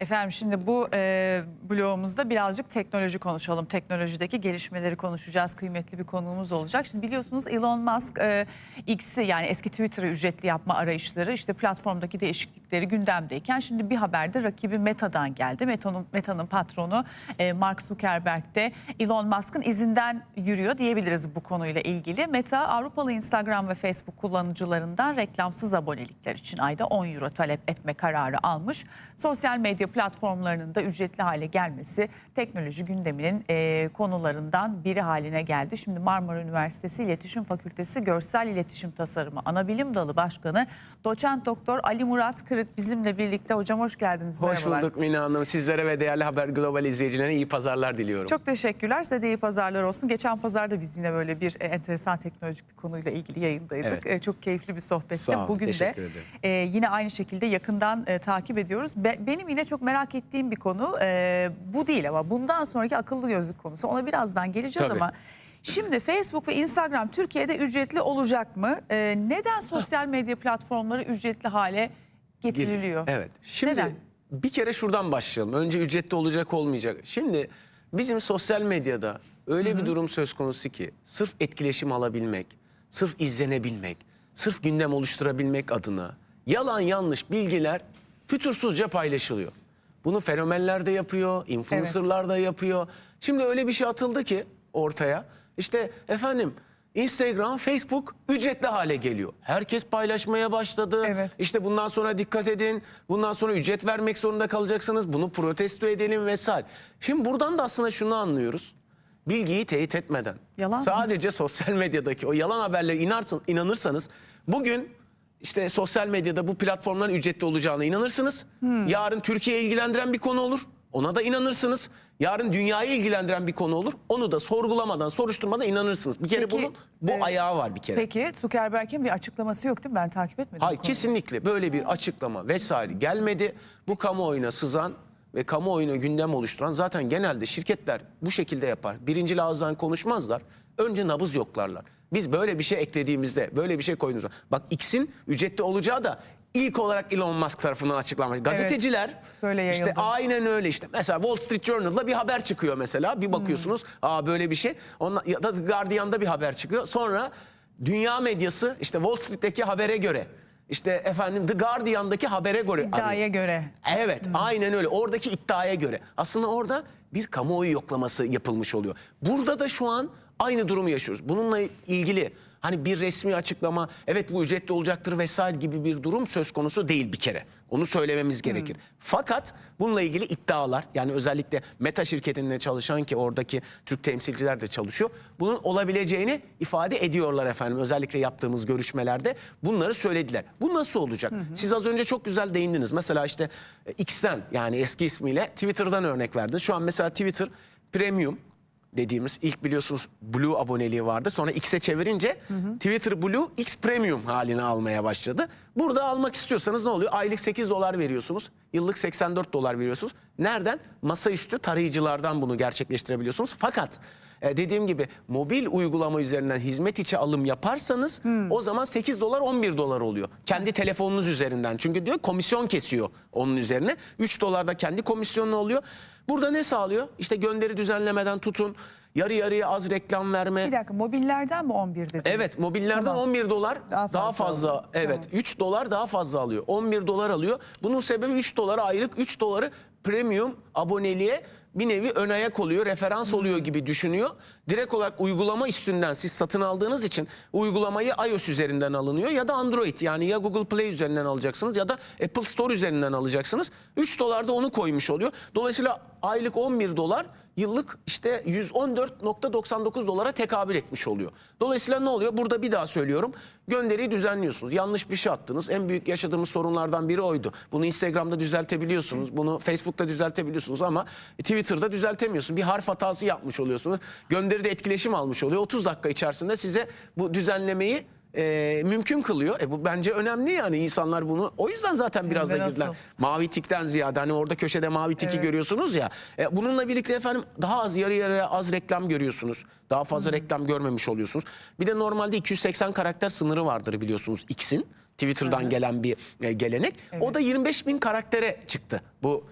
Efendim şimdi bu e, blogumuzda birazcık teknoloji konuşalım. Teknolojideki gelişmeleri konuşacağız. Kıymetli bir konuğumuz olacak. Şimdi biliyorsunuz Elon Musk e, X'i yani eski Twitter'ı ücretli yapma arayışları işte platformdaki değişiklikleri gündemdeyken şimdi bir haberde rakibi Meta'dan geldi. Meta'nın Meta'nın patronu e, Mark Zuckerberg de Elon Musk'ın izinden yürüyor diyebiliriz bu konuyla ilgili. Meta Avrupalı Instagram ve Facebook kullanıcılarından reklamsız abonelikler için ayda 10 euro talep etme kararı almış. Sosyal medya platformlarının da ücretli hale gelmesi teknoloji gündeminin e, konularından biri haline geldi. Şimdi Marmara Üniversitesi İletişim Fakültesi Görsel İletişim Tasarımı Anabilim Dalı Başkanı Doçent Doktor Ali Murat Kırık bizimle birlikte. Hocam hoş geldiniz. Hoş Merhabalar. bulduk Mina Hanım. Sizlere ve değerli Haber Global izleyicilerine iyi pazarlar diliyorum. Çok teşekkürler. Size de iyi pazarlar olsun. Geçen pazarda biz yine böyle bir e, enteresan teknolojik bir konuyla ilgili yayındaydık. Evet. E, çok keyifli bir sohbetti. Sağ olun, Bugün de e, yine aynı şekilde yakından e, takip ediyoruz. Be- benim yine çok merak ettiğim bir konu e, bu değil ama bundan sonraki akıllı gözlük konusu. Ona birazdan geleceğiz Tabii. ama şimdi Facebook ve Instagram Türkiye'de ücretli olacak mı? E, neden sosyal medya platformları ücretli hale getiriliyor? Evet. Şimdi Neden? bir kere şuradan başlayalım. Önce ücretli olacak olmayacak. Şimdi bizim sosyal medyada öyle bir durum söz konusu ki sırf etkileşim alabilmek, sırf izlenebilmek, sırf gündem oluşturabilmek adına yalan yanlış bilgiler fütursuzca paylaşılıyor. Bunu fenomenler de yapıyor, influencerlar da yapıyor. Şimdi öyle bir şey atıldı ki ortaya. İşte efendim Instagram, Facebook ücretli hale geliyor. Herkes paylaşmaya başladı. Evet. İşte bundan sonra dikkat edin. Bundan sonra ücret vermek zorunda kalacaksınız. Bunu protesto edelim vesaire. Şimdi buradan da aslında şunu anlıyoruz. Bilgiyi teyit etmeden. Yalan mı? sadece sosyal medyadaki o yalan haberlere inarsın, inanırsanız bugün işte sosyal medyada bu platformların ücretli olacağına inanırsınız. Hmm. Yarın Türkiye'yi ilgilendiren bir konu olur. Ona da inanırsınız. Yarın dünyayı ilgilendiren bir konu olur. Onu da sorgulamadan, soruşturmadan inanırsınız. Bir kere Peki, bunun bu e, ayağı var bir kere. Peki Zuckerberg'in bir açıklaması yok değil mi? Ben takip etmedim. Hayır kesinlikle böyle bir açıklama vesaire gelmedi. Bu kamuoyuna sızan ve kamuoyuna gündem oluşturan zaten genelde şirketler bu şekilde yapar. Birinci ağızdan konuşmazlar. Önce nabız yoklarlar. Biz böyle bir şey eklediğimizde, böyle bir şey koyduğumuzda. Bak X'in ücretli olacağı da ilk olarak Elon Musk tarafından açıklanmış. Gazeteciler böyle işte aynen öyle işte. Mesela Wall Street Journal'da bir haber çıkıyor mesela. Bir bakıyorsunuz aa böyle bir şey. Ondan, ya da Guardian'da bir haber çıkıyor. Sonra dünya medyası işte Wall Street'teki habere göre işte efendim The Guardian'daki habere göre İddiaya arıyor. göre. Evet aynen öyle oradaki iddiaya göre. Aslında orada bir kamuoyu yoklaması yapılmış oluyor. Burada da şu an aynı durumu yaşıyoruz. Bununla ilgili hani bir resmi açıklama evet bu ücretli olacaktır vesaire gibi bir durum söz konusu değil bir kere. Onu söylememiz gerekir. Fakat bununla ilgili iddialar yani özellikle Meta şirketinde çalışan ki oradaki Türk temsilciler de çalışıyor. Bunun olabileceğini ifade ediyorlar efendim. Özellikle yaptığımız görüşmelerde bunları söylediler. Bu nasıl olacak? Siz az önce çok güzel değindiniz. Mesela işte e, X'ten yani eski ismiyle Twitter'dan örnek verdiniz. Şu an mesela Twitter Premium dediğimiz ilk biliyorsunuz Blue aboneliği vardı. Sonra X'e çevirince Twitter Blue X Premium halini almaya başladı. Burada almak istiyorsanız ne oluyor? Aylık 8 dolar veriyorsunuz. Yıllık 84 dolar veriyorsunuz. Nereden? Masaüstü tarayıcılardan bunu gerçekleştirebiliyorsunuz. Fakat e, dediğim gibi mobil uygulama üzerinden hizmet içi alım yaparsanız o zaman 8 dolar 11 dolar oluyor. Kendi telefonunuz üzerinden. Çünkü diyor komisyon kesiyor onun üzerine. 3 dolar da kendi komisyonu oluyor. Burada ne sağlıyor? İşte gönderi düzenlemeden tutun. Yarı yarıya az reklam verme. Bir dakika mobillerden mi 11 dediniz? Evet mobillerden Tamam. 11 dolar Daha daha fazla fazla, alıyor. evet Tamam. 3 dolar daha fazla alıyor. 11 dolar alıyor. Bunun sebebi 3 dolara aylık 3 doları premium aboneliğe bir nevi ön ayak oluyor, referans oluyor gibi düşünüyor. Direkt olarak uygulama üstünden siz satın aldığınız için uygulamayı iOS üzerinden alınıyor ya da Android yani ya Google Play üzerinden alacaksınız ya da Apple Store üzerinden alacaksınız. 3 dolar da onu koymuş oluyor. Dolayısıyla aylık 11 dolar yıllık işte 114.99 dolara tekabül etmiş oluyor. Dolayısıyla ne oluyor? Burada bir daha söylüyorum. Gönderiyi düzenliyorsunuz. Yanlış bir şey attınız. En büyük yaşadığımız sorunlardan biri oydu. Bunu Instagram'da düzeltebiliyorsunuz. Bunu Facebook'ta düzeltebiliyorsunuz ama Twitter'da düzeltemiyorsunuz. Bir harf hatası yapmış oluyorsunuz. Gönderide etkileşim almış oluyor. 30 dakika içerisinde size bu düzenlemeyi e, mümkün kılıyor. E bu bence önemli yani insanlar bunu o yüzden zaten biraz da girdiler. Mavi tikten ziyade hani orada köşede mavi tiki Evet. görüyorsunuz ya. E, bununla birlikte efendim daha az yarı yarıya az reklam görüyorsunuz. Daha fazla reklam görmemiş oluyorsunuz. Bir de normalde 280 karakter sınırı vardır biliyorsunuz X'in. Twitter'dan gelen bir e, gelenek. O da 25 bin karaktere çıktı bu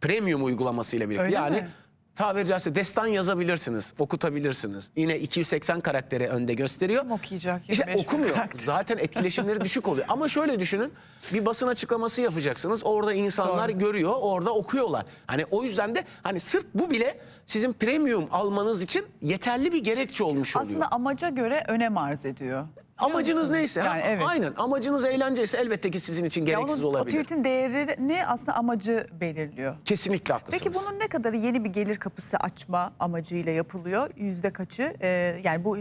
premium uygulamasıyla birlikte. Öyle yani mi? Tabiri caizse destan yazabilirsiniz, okutabilirsiniz. Yine 280 karakteri önde gösteriyor. Kim okuyacak İşte 25 bin okumuyor. karakter? Zaten etkileşimleri düşük oluyor. Ama şöyle düşünün. Bir basın açıklaması yapacaksınız. Orada insanlar Doğru. görüyor, orada okuyorlar. Hani o yüzden de hani sırf bu bile sizin premium almanız için yeterli bir gerekçe olmuş oluyor. Aslında amaca göre önem arz ediyor. Amacınız neyse. Yani ha, evet. Aynen. Amacınız eğlenceyse elbette ki sizin için gereksiz onun- O olabilir. tweet'in değerini aslında amacı belirliyor. Kesinlikle haklısınız. Peki bunun ne kadarı yeni bir gelir kapısı açma amacıyla yapılıyor? Yüzde kaçı? Ee, yani bu,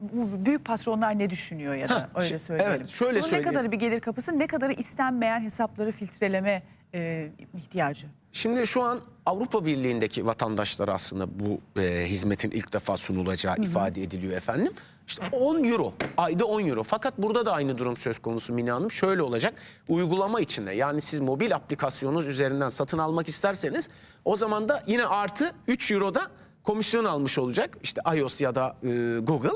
bu büyük patronlar ne düşünüyor ya da Heh, öyle şey- söyleyelim. evet, şöyle bunun söyleyeyim. ne kadarı bir gelir kapısı, ne kadarı istenmeyen hesapları filtreleme e, ihtiyacı? Şimdi şu an Avrupa Birliği'ndeki vatandaşlara aslında bu e, hizmetin ilk defa sunulacağı ifade ediliyor efendim. İşte 10 euro, ayda 10 euro. Fakat burada da aynı durum söz konusu Mine Hanım. Şöyle olacak, uygulama içinde yani siz mobil aplikasyonunuz üzerinden satın almak isterseniz o zaman da yine artı 3 euro da komisyon almış olacak. İşte iOS ya da e, Google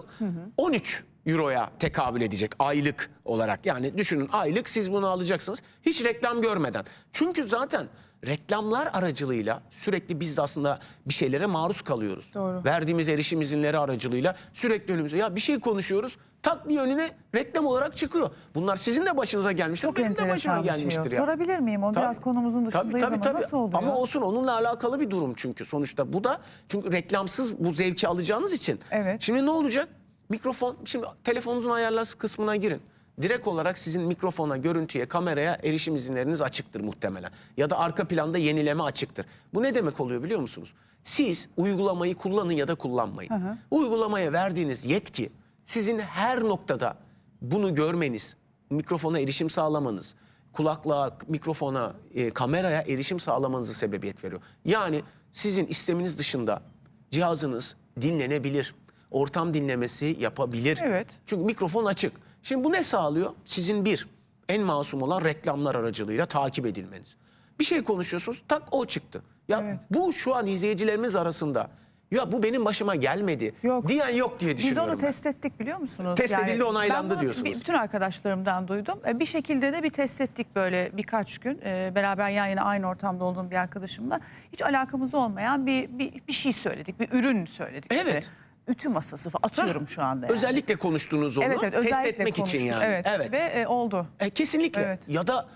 13 euroya tekabül edecek aylık olarak. Yani düşünün aylık siz bunu alacaksınız hiç reklam görmeden. Çünkü zaten reklamlar aracılığıyla sürekli biz de aslında bir şeylere maruz kalıyoruz. Doğru. Verdiğimiz erişim izinleri aracılığıyla sürekli önümüze ya bir şey konuşuyoruz tak bir önüne reklam olarak çıkıyor. Bunlar sizin de başınıza gelmiştir. Çok benim de başıma şey gelmiştir ya. Sorabilir miyim? O biraz Tabii. konumuzun dışındayız Tabii, tabii, ama tabii. nasıl oluyor? Ama olsun onunla alakalı bir durum çünkü sonuçta bu da çünkü reklamsız bu zevki alacağınız için. Evet. Şimdi ne olacak? Mikrofon şimdi telefonunuzun ayarlar kısmına girin. Direkt olarak sizin mikrofona, görüntüye, kameraya erişim izinleriniz açıktır muhtemelen. Ya da arka planda yenileme açıktır. Bu ne demek oluyor biliyor musunuz? Siz uygulamayı kullanın ya da kullanmayın. Uygulamaya verdiğiniz yetki sizin her noktada bunu görmeniz, mikrofona erişim sağlamanız, kulaklığa, mikrofona, e, kameraya erişim sağlamanızı sebebiyet veriyor. Yani sizin isteminiz dışında cihazınız dinlenebilir. Ortam dinlemesi yapabilir. Evet. Çünkü mikrofon açık. Şimdi bu ne sağlıyor? Sizin bir, en masum olan reklamlar aracılığıyla takip edilmeniz. Bir şey konuşuyorsunuz, tak o çıktı. Ya Evet. bu şu an izleyicilerimiz arasında ya bu benim başıma gelmedi Yok. diyen yok diye Biz düşünüyorum. onu ben. test ettik biliyor musunuz? Test edildi, onaylandı ben diyorsunuz. Bütün arkadaşlarımdan duydum. E, Bir şekilde de bir test ettik böyle birkaç gün. E, Beraber yan yana aynı ortamda olduğum bir arkadaşımla. Hiç alakamız olmayan bir, bir, bir şey söyledik. Bir ürün söyledik. Evet. Ütü masası falan. atıyorum şu anda. Yani. Özellikle konuştuğunuz onu evet, evet, test özellikle etmek için yani. Evet. Ve e, oldu. E, kesinlikle. Evet. Ya da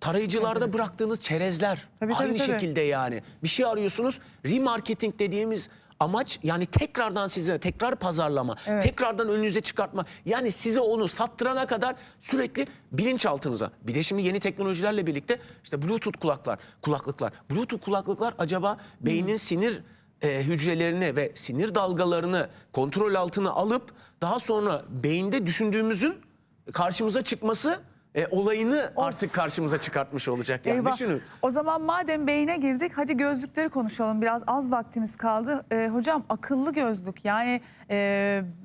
tarayıcılarda bıraktığınız çerezler Tabii, tabii, aynı tabii. şekilde yani. Bir şey arıyorsunuz. Remarketing dediğimiz amaç yani tekrardan size tekrar pazarlama, Evet. tekrardan önünüze çıkartma. Yani size onu sattırana kadar sürekli bilinçaltınıza. Bir de şimdi yeni teknolojilerle birlikte işte Bluetooth kulaklar, kulaklıklar. Bluetooth kulaklıklar acaba beynin sinir e, hücrelerini ve sinir dalgalarını kontrol altına alıp daha sonra beyinde düşündüğümüzün karşımıza çıkması e, olayını artık karşımıza çıkartmış olacak. Yani Eyvah. düşünün. O zaman madem beyine girdik hadi gözlükleri konuşalım. Biraz az vaktimiz kaldı. Ee, hocam akıllı gözlük yani e,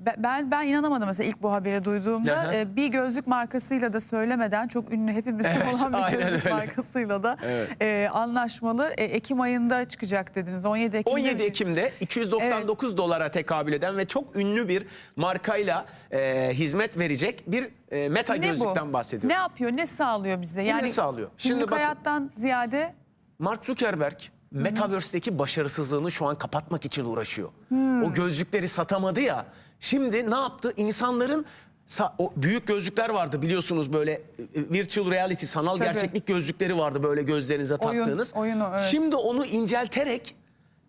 be- ben ben inanamadım mesela ilk bu haberi duyduğumda. Aha. E, bir gözlük markasıyla da söylemeden çok ünlü hepimizde Evet, olan bir gözlük öyle. markasıyla da Evet. e, anlaşmalı. E, Ekim ayında çıkacak dediniz. 17 Ekim'de. 17 Ekim'de 299 dolara tekabül eden ve çok ünlü bir markayla e, hizmet verecek bir e, meta Ne bu? gözlükten bahsediyoruz. Ne yapıyor? Ne sağlıyor bize? Yani ne sağlıyor? Şimdi bakın. hayattan ziyade Mark Zuckerberg Metaverse'deki başarısızlığını şu an kapatmak için uğraşıyor. Hmm. O gözlükleri satamadı ya. Şimdi ne yaptı? İnsanların sa- o büyük gözlükler vardı biliyorsunuz böyle e, virtual reality sanal Tabii. gerçeklik gözlükleri vardı böyle gözlerinize Oyun, taktığınız. oyunu, evet. Şimdi onu incelterek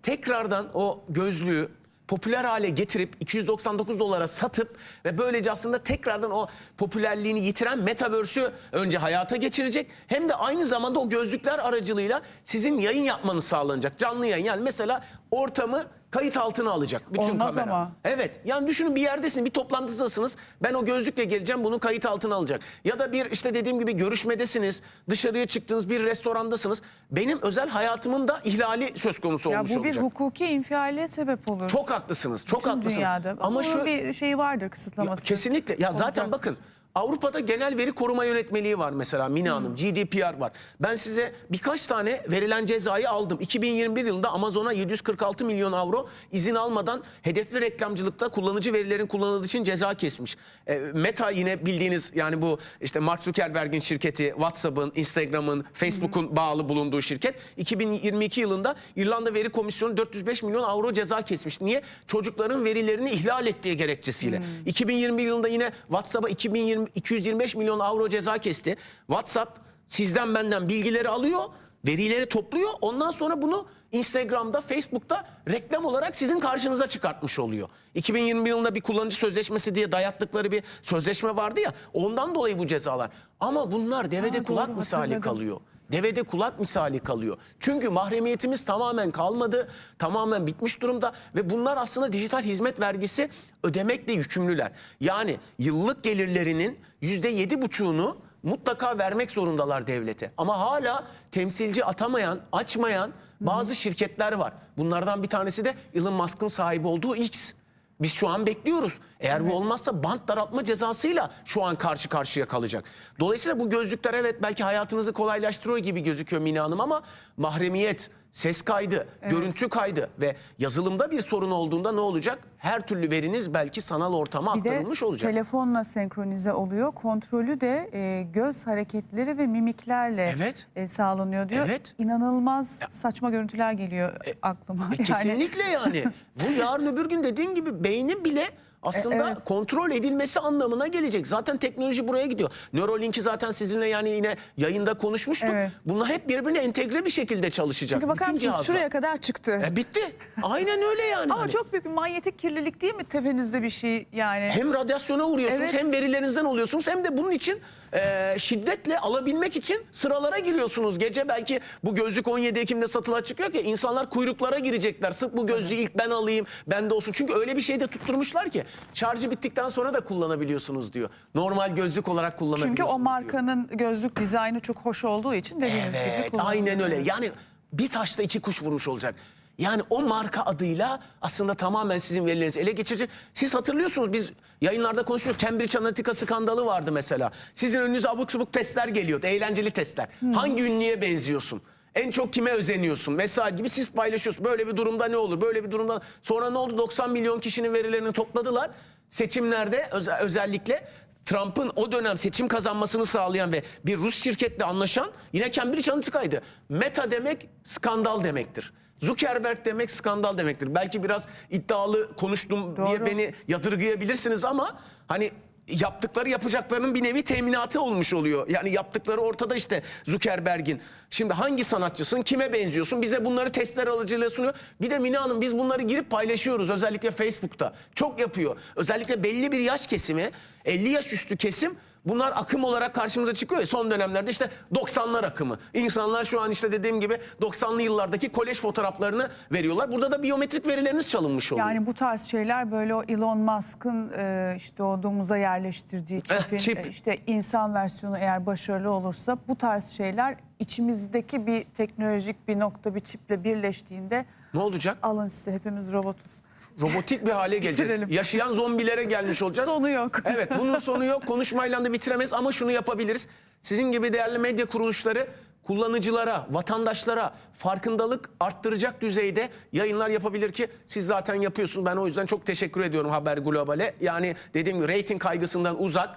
tekrardan o gözlüğü popüler hale getirip 299 dolara satıp ve böylece aslında tekrardan o popülerliğini yitiren Metaverse'ü önce hayata geçirecek. Hem de aynı zamanda o gözlükler aracılığıyla sizin yayın yapmanız sağlanacak. Canlı yayın yani mesela ortamı kayıt altına alacak bütün Olmaz kamera. ama. Evet yani düşünün bir yerdesiniz bir toplantıdasınız ben o gözlükle geleceğim bunu kayıt altına alacak. Ya da bir işte dediğim gibi görüşmedesiniz dışarıya çıktınız bir restorandasınız benim özel hayatımın da ihlali söz konusu ya olmuş bu bir olacak. hukuki infiale sebep olur. Çok haklısınız çok Bütün haklısınız. dünyada. Ama Ama şu bir şeyi vardır kısıtlaması. kesinlikle ya zaten Olacaktır. bakın Avrupa'da genel veri koruma yönetmeliği var mesela Mina Hanım. GDPR var. Ben size birkaç tane verilen cezayı aldım. 2021 yılında Amazon'a 746 milyon avro izin almadan hedefli reklamcılıkta kullanıcı verilerin kullanıldığı için ceza kesmiş. E, Meta yine bildiğiniz yani bu işte Mark Zuckerberg'in şirketi, WhatsApp'ın, Instagram'ın, Facebook'un bağlı bulunduğu şirket 2022 yılında İrlanda Veri Komisyonu 405 milyon avro ceza kesmiş. Niye? Çocukların verilerini ihlal ettiği gerekçesiyle. 2021 yılında yine WhatsApp'a 2020 225 milyon avro ceza kesti. WhatsApp sizden benden bilgileri alıyor, verileri topluyor. Ondan sonra bunu Instagram'da, Facebook'ta reklam olarak sizin karşınıza çıkartmış oluyor. 2020 yılında bir kullanıcı sözleşmesi diye dayattıkları bir sözleşme vardı ya. Ondan dolayı bu cezalar. Ama bunlar devede Ha, kulak doğru, misali hatırladım. kalıyor. Devede kulak misali kalıyor. Çünkü mahremiyetimiz tamamen kalmadı, tamamen bitmiş durumda ve bunlar aslında dijital hizmet vergisi ödemekle yükümlüler. Yani yıllık gelirlerinin yüzde yedi buçuğunu mutlaka vermek zorundalar devlete. Ama hala temsilci atamayan, açmayan bazı şirketler var. Bunlardan bir tanesi de Elon Musk'ın sahibi olduğu X. Biz şu an bekliyoruz. Eğer bu olmazsa bant daraltma cezasıyla şu an karşı karşıya kalacak. Dolayısıyla bu gözlükler evet belki hayatınızı kolaylaştırıyor gibi gözüküyor Mina Hanım ama mahremiyet, ses kaydı, görüntü kaydı ve yazılımda bir sorun olduğunda ne olacak? Her türlü veriniz belki sanal ortama Bir de aktarılmış olacak. telefonla senkronize oluyor. Kontrolü de e, göz hareketleri ve mimiklerle Evet. e, sağlanıyor diyor. Evet. İnanılmaz saçma görüntüler geliyor aklıma. E, Yani kesinlikle yani. Bu yarın öbür gün dediğin gibi beynin bile aslında E, evet. kontrol edilmesi anlamına gelecek. Zaten teknoloji buraya gidiyor. Neuralink'i zaten sizinle yani yine yayında konuşmuştuk. Evet. Bunlar hep birbirine entegre bir şekilde çalışacak. Çünkü bakar mısınız şuraya kadar çıktı. E, bitti. Aynen öyle yani. Ama Hani çok büyük bir manyetik kirlilik değil mi tepenizde bir şey yani? hem radyasyona uğruyorsunuz Evet. hem verilerinizden oluyorsunuz hem de bunun için e, şiddetle alabilmek için sıralara giriyorsunuz. Gece belki bu gözlük 17 Ekim'de satıla çıkıyor ki insanlar kuyruklara girecekler. Sırf bu gözlüğü ilk ben alayım, bende olsun. Çünkü öyle bir şey de tutturmuşlar ki şarjı bittikten sonra da kullanabiliyorsunuz diyor. Normal gözlük olarak kullanabiliyorsunuz Çünkü o markanın gözlük dizaynı çok hoş olduğu için dediğiniz gibi Evet kullanılıyor. aynen öyle. Yani bir taşla iki kuş vurmuş olacak. Yani o marka adıyla aslında tamamen sizin verilerinizi ele geçirecek. Siz hatırlıyorsunuz biz yayınlarda konuşuyorduk. Cambridge Analytica skandalı vardı mesela. Sizin önünüze abuk subuk testler geliyordu. Eğlenceli testler. Hangi ünlüye benziyorsun? En çok kime özeniyorsun? Vesaire gibi siz paylaşıyorsunuz. Böyle bir durumda ne olur? Böyle bir durumda sonra ne oldu? 90 milyon kişinin verilerini topladılar. Seçimlerde öze- özellikle Trump'ın o dönem seçim kazanmasını sağlayan ve bir Rus şirketle anlaşan yine Cambridge Analytica'ydı. Meta demek skandal demektir. Zuckerberg demek skandal demektir. Belki biraz iddialı konuştum diye Doğru. beni yadırgayabilirsiniz ama hani yaptıkları yapacaklarının bir nevi teminatı olmuş oluyor. Yani yaptıkları ortada işte Zuckerberg'in. Şimdi hangi sanatçısın, kime benziyorsun? Bize bunları testler aracılığıyla sunuyor. Bir de Mina Hanım biz bunları girip paylaşıyoruz özellikle Facebook'ta. Çok yapıyor. Özellikle belli bir yaş kesimi, 50 yaş üstü kesim Bunlar akım olarak karşımıza çıkıyor ya son dönemlerde işte 90'lar akımı. İnsanlar şu an işte dediğim gibi 90'lı yıllardaki kolej fotoğraflarını veriyorlar. Burada da biyometrik verileriniz çalınmış oluyor. Yani bu tarz şeyler böyle o Elon Musk'ın e, işte o domuza yerleştirdiği Eh, çipin çip. e, işte insan versiyonu eğer başarılı olursa bu tarz şeyler içimizdeki bir teknolojik bir nokta bir çiple birleştiğinde ne olacak? alın size hepimiz robotuz. Robotik bir hale geleceğiz. Bitirelim. Yaşayan zombilere gelmiş olacağız. Sonu yok. Evet bunun sonu yok. Konuşmayla da bitiremez ama şunu yapabiliriz. Sizin gibi değerli medya kuruluşları kullanıcılara, vatandaşlara farkındalık arttıracak düzeyde yayınlar yapabilir ki siz zaten yapıyorsunuz. Ben o yüzden çok teşekkür ediyorum Haber Global'e. Yani dediğim gibi reyting kaygısından uzak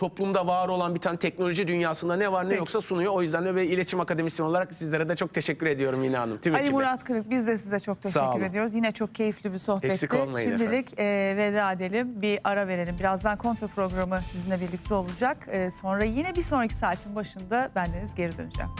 toplumda var olan bir tane teknoloji dünyasında ne var ne yoksa sunuyor. O yüzden de bir iletişim akademisyen olarak sizlere de çok teşekkür ediyorum Yine Hanım. Tüm Ali ekibe. Murat Kırık biz de size çok teşekkür ediyoruz. Yine çok keyifli bir sohbetti. Eksik olmayın Şimdilik e, veda edelim bir ara verelim. Birazdan kontra programı sizinle birlikte olacak. E, sonra yine bir sonraki saatin başında bendeniz geri döneceğim.